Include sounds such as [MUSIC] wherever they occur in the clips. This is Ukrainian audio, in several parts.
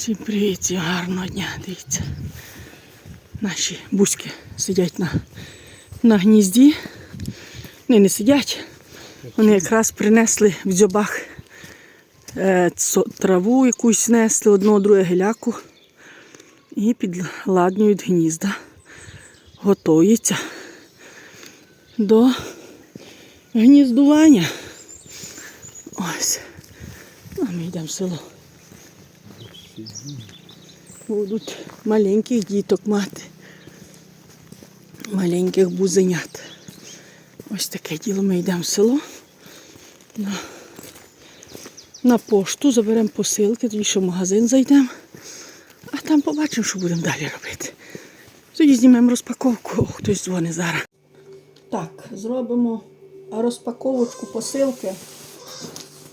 Всім привіт, всім гарного дня, дивіться. Наші бузьки сидять на, на гнізді. Вони не сидять. Вони якраз принесли в дзьобах е, траву якусь несли, одного друге геляку. І підладнюють гнізда. Готуються до гніздування. Ось. А ми йдемо в село. Будуть маленьких діток мати. Маленьких бузенят. Ось таке діло ми йдемо в село. На, на пошту заберемо посилки, тоді ще в магазин зайдемо. А там побачимо, що будемо далі робити. Тоді знімемо розпаковку. О, хтось дзвонить зараз. Так, зробимо розпаковочку посилки.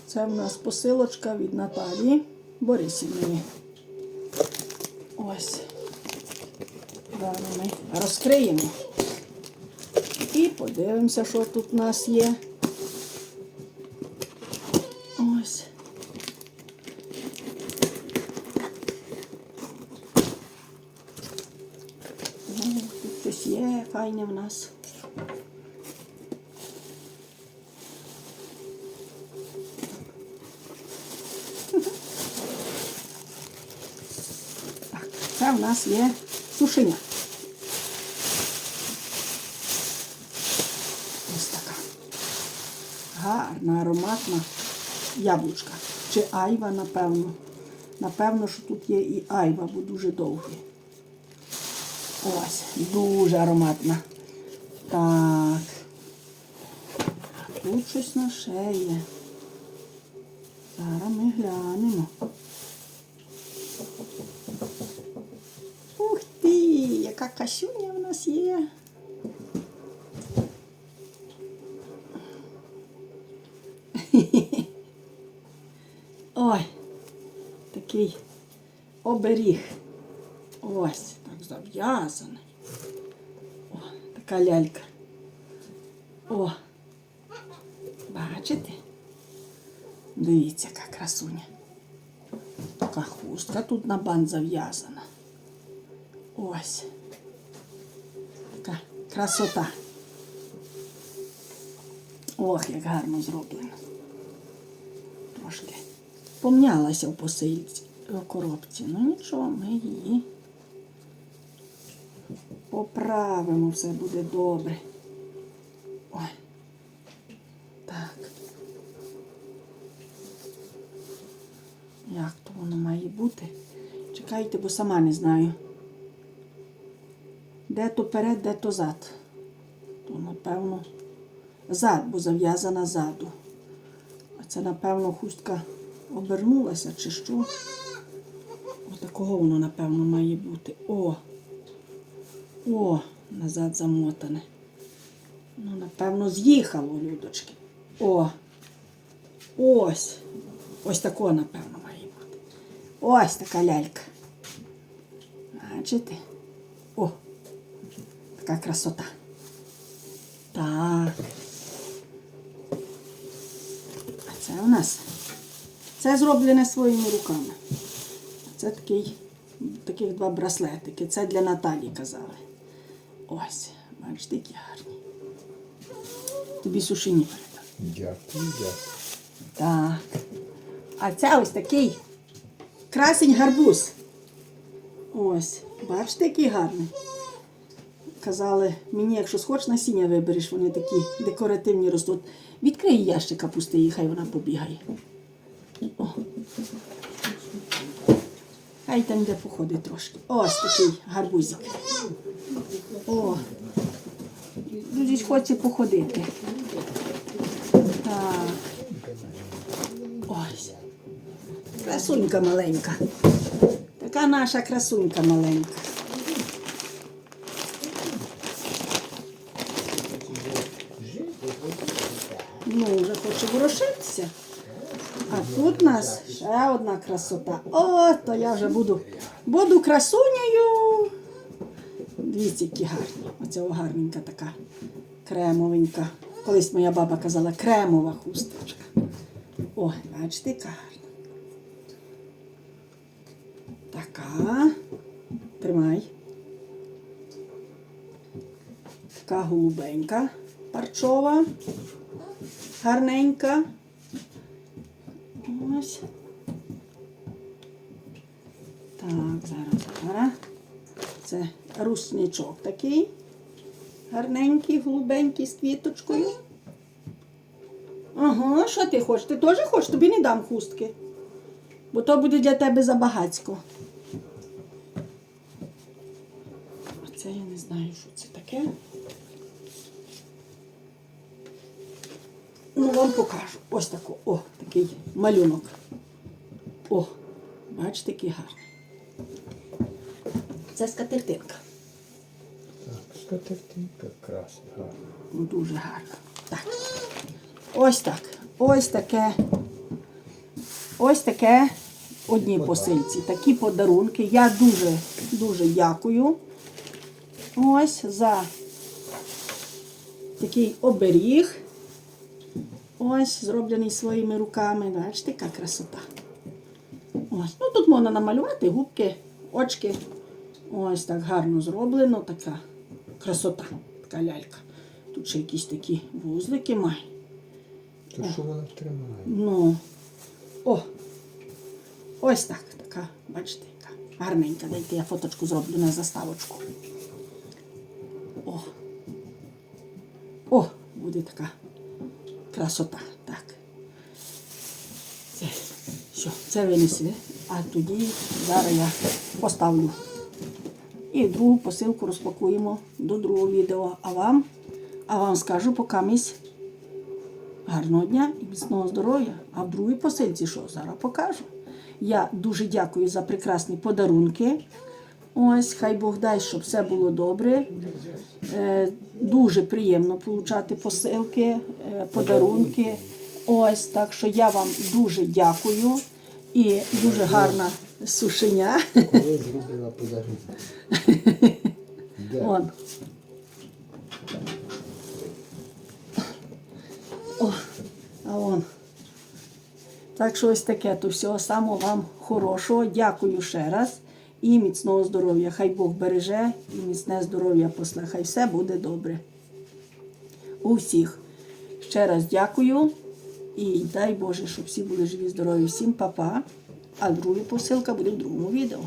Це в нас посилочка від Наталії Борисівної. Ось. Зараз ми розкриємо. І подивимося, що тут у нас є. Ось. Тут щось є файне в нас. Це в нас є сушиня. Ось така. Гарна, ароматна яблучка. Чи айва, напевно. Напевно, що тут є і айва, бо дуже довгі. Ось, дуже ароматна. Так. Тут щось на шеї. Зараз ми глянемо. Ух ти, яка касюня в нас є. [LAUGHS] Ой, такий оберіг. Ось, так зав'язаний. О, така лялька. О, бачите? Дивіться, яка красуня. Така хустка тут на бант зав'язана. Ось. Красота. Ох, як гарно зроблено. Трошки помнялася в посильці, в коробці. Ну нічого, ми її поправимо, все буде добре. Ой. Так. Як то воно має бути? Чекайте, бо сама не знаю. Де то перед, де то зад. То, напевно, зад, бо зав'язана ззаду. А це, напевно, хустка обернулася чи що. Отакого воно, напевно, має бути. О! О, назад замотане. Ну, напевно, з'їхало, людочки. О! Ось. Ось такого, напевно, має бути. Ось така лялька. Бачите? О! Така красота. Так. А це у нас. Це зроблене своїми руками. Це такий, таких два браслетики. Це для Наталі казали. Ось, бачите, які гарні. Тобі сушині передам. Дякую, дякую. Так. А це ось такий красень гарбуз. Ось, бачите, який гарний. Казали, мені, якщо схочеш насіння вибереш, вони такі декоративні ростуть. Відкрий ящика, пусти її, хай вона побігає. О. Хай там де походить трошки. Ось такий гарбузик. О. Дуже хоче походити. Так. Ось. Красунька маленька. Така наша красунька маленька. Ну, вже хоче ворушитися. А тут у нас ще одна красота. О, то я вже буду, буду красунею. Дивіться, які гарні. Оце о, гарненька така кремовенька. Колись моя баба казала кремова хусточка. О, бачите, яка гарна. Така. Тримай. Така голубенька, парчова, гарненька. Ось. Так, зараз, зараз. Це русничок такий. Гарненький, голубенький з квіточкою. Ага, що ти хочеш? Ти теж хочеш? Тобі не дам хустки. Бо то буде для тебе забагацько. Це я не знаю, що це таке. Ну, вам покажу. Ось тако. О, такий малюнок. О, бачите, який гарний. Це скатертинка. Так, скатертинка красна, гарна. Ну, дуже гарно. Так. Ось так. Ось таке. Ось таке одній посильці. Такі подарунки. Я дуже, дуже дякую. Ось за такий оберіг. Ось, зроблений своїми руками. Бачите, яка красота. Ось. Ну, тут можна намалювати губки, очки. Ось так гарно зроблено, така красота, така лялька. Тут ще якісь такі вузлики має. То що вона тримає? Ну, о, ось так, така, бачите, яка гарненька. Дайте я фоточку зроблю на заставочку. О. О, буде така красота. Так. Це, що, це винесли, а тоді зараз я поставлю. І другу посилку розпакуємо до другого відео. А вам, а вам скажу, поки місь. Гарного дня і міцного здоров'я. А в другій посильці що? Зараз покажу. Я дуже дякую за прекрасні подарунки. Ось, хай Бог дай, щоб все було добре. Е, дуже приємно отримати посилки, е, подарунки. Ось, так що я вам дуже дякую. І дуже гарна сушеня. Коли зробила подарунок? Вон. О, а вон. Так що ось таке, то всього самого вам хорошого. Дякую ще раз. І міцного здоров'я. Хай Бог береже і міцне здоров'я после. Хай все буде добре. У всіх. Ще раз дякую. І дай Боже, щоб всі були живі, здорові. Всім па-па. А друга посилка буде в другому відео.